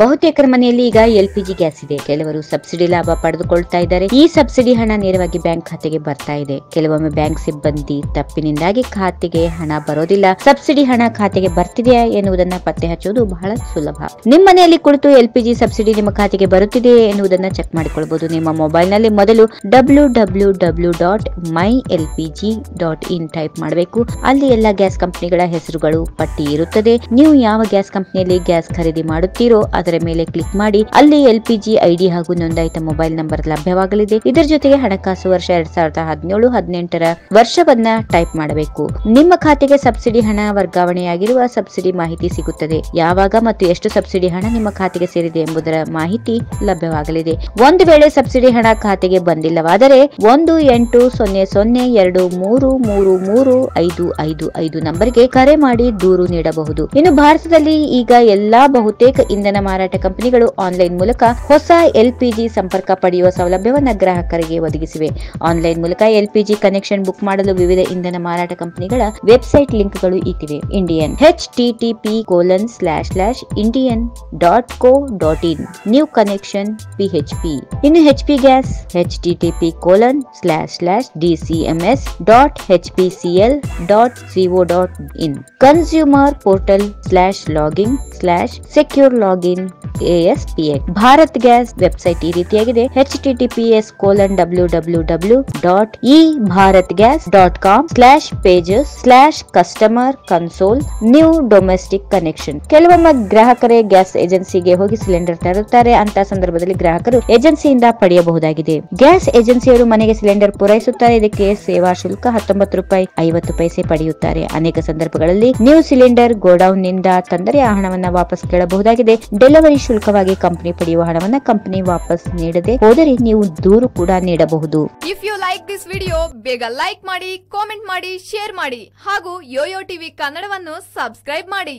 ಬಹುತೇಕರ ಮನೆಯಲ್ಲಿ ಈಗ LPG gas ಇದೆ. ಕೆಲವರು ಸಬ್ಸಿಡಿ ಲಾಭ ಪಡೆದುಕೊಳ್ತಾ ಇದ್ದಾರೆ. ಈ ಸಬ್ಸಿಡಿ ಹಣ ನೇರವಾಗಿ ಬ್ಯಾಂಕ್ ಖಾತೆಗೆ ಬರ್ತಾ ಇದೆ. ಕೆಲವೊಮ್ಮೆ ಬ್ಯಾಂಕ್ ಸಿಬ್ಬಂದಿ ತಪ್ಪಿನಿಂದಾಗಿ ಖಾತೆಗೆ ಹಣ ಬರೋದಿಲ್ಲ. ಸಬ್ಸಿಡಿ ಹಣ ಖಾತೆಗೆ ಬರ್ತಿದೆಯಾ ಎನ್ನುವುದನ್ನ ಪತ್ತೆ ಹಚ್ಚುವುದು ಬಹಳ ಸುಲಭ. ನಿಮ್ಮ ಮನೆಯಲ್ಲಿ ಕುಳಿತು ಎಲ್ಪಿಜಿ ಸಬ್ಸಿಡಿ ನಿಮ್ಮ ಖಾತೆಗೆ ಬರುತ್ತಿದೆಯೇ ಎನ್ನುವುದನ್ನ ಚೆಕ್ ಮಾಡಿಕೊಳ್ಳಬಹುದು ನಿಮ್ಮ ಮೊಬೈಲ್ನಲ್ಲಿ ಮೊದಲು W W W dot my L P dot in type ಮಾಡಬೇಕು. ಅಲ್ಲಿ ಎಲ್ಲ ಗ್ಯಾಸ್ ಕಂಪನಿಗಳ ಹೆಸರುಗಳು ಪಟ್ಟಿ ಇರುತ್ತದೆ. ನೀವು ಯಾವ ಗ್ಯಾಸ್ ಕಂಪನಿಯಲ್ಲಿ ಗ್ಯಾಸ್ ಖರೀದಿ ಮಾಡುತ್ತೀರೋ ಅದರ ಮೇಲೆ ಕ್ಲಿಕ್ ಮಾಡಿ ಅಲ್ಲಿ ಎಲ್ಪಿಜಿ ಐಡಿ ಹಾಗೂ ನೋಂದಾಯಿತ ಮೊಬೈಲ್ ನಂಬರ್ ಲಭ್ಯವಾಗಲಿದೆ. ಇದರ ಜೊತೆಗೆ ಹಣಕಾಸು ವರ್ಷ ಎರಡ್ ಸಾವಿರದ ಹದಿನೇಳು, ಹದಿನೆಂಟರ ವರ್ಷವನ್ನ ಟೈಪ್ ಮಾಡಬೇಕು. ನಿಮ್ಮ ಖಾತೆಗೆ ಸಬ್ಸಿಡಿ ಹಣ ವರ್ಗಾವಣೆಯಾಗಿರುವ ಸಬ್ಸಿಡಿ ಮಾಹಿತಿ ಸಿಗುತ್ತದೆ. ಯಾವಾಗ ಮತ್ತು ಎಷ್ಟು ಸಬ್ಸಿಡಿ ಹಣ ನಿಮ್ಮ ಖಾತೆಗೆ ಸೇರಿದೆ ಎಂಬುದರ ಮಾಹಿತಿ ಲಭ್ಯವಾಗಲಿದೆ. ಒಂದು ವೇಳೆ ಸಬ್ಸಿಡಿ ಹಣ ಖಾತೆಗೆ ಬಂದಿಲ್ಲವಾದರೆ ಒಂದು ಎಂಟು ಸೊನ್ನೆ ಸೊನ್ನೆ ಎರಡು ಮೂರು ಮೂರು ಮೂರು ಐದು ಐದು ಐದು ನಂಬರ್ಗೆ ಕರೆ ಮಾಡಿ ದೂರು ನೀಡಬಹುದು. ಇನ್ನು ಭಾರತದಲ್ಲಿ ಈಗ ಎಲ್ಲಾ ಬಹುತೇಕ ಇಂಧನ ಮಾರಾಟ ಕಂಪನಿಗಳು ಆನ್ಲೈನ್ ಮೂಲಕ ಹೊಸ ಎಲ್ಪಿಜಿ ಸಂಪರ್ಕ ಪಡೆಯುವ ಸೌಲಭ್ಯವನ್ನು ಗ್ರಾಹಕರಿಗೆ ಒದಗಿಸಿವೆ. ಆನ್ಲೈನ್ ಮೂಲಕ ಎಲ್ಪಿಜಿ ಕನೆಕ್ಷನ್ ಬುಕ್ ಮಾಡಲು ವಿವಿಧ ಇಂಧನ ಮಾರಾಟ ಕಂಪನಿಗಳ ವೆಬ್ಸೈಟ್ ಲಿಂಕ್ಗಳು ಇಟ್ಟಿವೆ Indian H TTP colon slash slash Indian dot co dot in. New connection PHP ಇನ್ನು H P gas H TTP colon slash slash DCMS dot H P CL dot CO dot in. Consumer portal slash login slash secure login ASPX Bharat gas website ಈ ರೀತಿಯಾಗಿದೆ. H TTPS colon W W W dot e Bharat gas dot com slash pages slash customer console new domestic connection ಕೆಲವೊಮ್ಮೆ ಗ್ರಾಹಕರೇ gas ಏಜೆನ್ಸಿಗೆ ಹೋಗಿ cylinder ತರುತ್ತಾರೆ. ಅಂತ ಸಂದರ್ಭದಲ್ಲಿ ಗ್ರಾಹಕರು ಏಜೆನ್ಸಿಯಿಂದ ಪಡೆಯಬಹುದಾಗಿದೆ. ಗ್ಯಾಸ್ ಏಜೆನ್ಸಿಯವರು ಮನೆಗೆ ಸಿಲಿಂಡರ್ ಪೂರೈಸುತ್ತಾರೆ. ಇದಕ್ಕೆ ಸೇವಾ ಶುಲ್ಕ ಹತ್ತೊಂಬತ್ತು ರೂಪಾಯಿ ಐವತ್ತು ಪೈಸೆ ಪಡೆಯುತ್ತಾರೆ. ಅನೇಕ ಸಂದರ್ಭಗಳಲ್ಲಿ ನ್ಯೂ ಸಿಲಿಂಡರ್ ಗೋಡೌನ್ನಿಂದ ತಂದರೆ ಆ ಹಣವನ್ನು ವಾಪಸ್ ಕೇಳಬಹುದಾಗಿದೆ. ಡೆಲಿವರಿ ನಿಶುಲ್ಕವಾಗಿ ಕಂಪನಿ ಪಡೆಯುವ ಹಣವನ್ನ ಕಂಪನಿ ವಾಪಸ್ ನೀಡದೆ ಹೋದರೆ ನೀವು ದೂರು ಕೂಡ ನೀಡಬಹುದು. If you like this video ಬೇಗ ಲೈಕ್ ಮಾಡಿ ಕಾಮೆಂಟ್ ಮಾಡಿ ಶೇರ್ ಮಾಡಿ ಹಾಗೂ ಯೋಯೋ ಟಿವಿ ಕನ್ನಡವನ್ನು ಸಬ್ಸ್ಕ್ರೈಬ್ ಮಾಡಿ.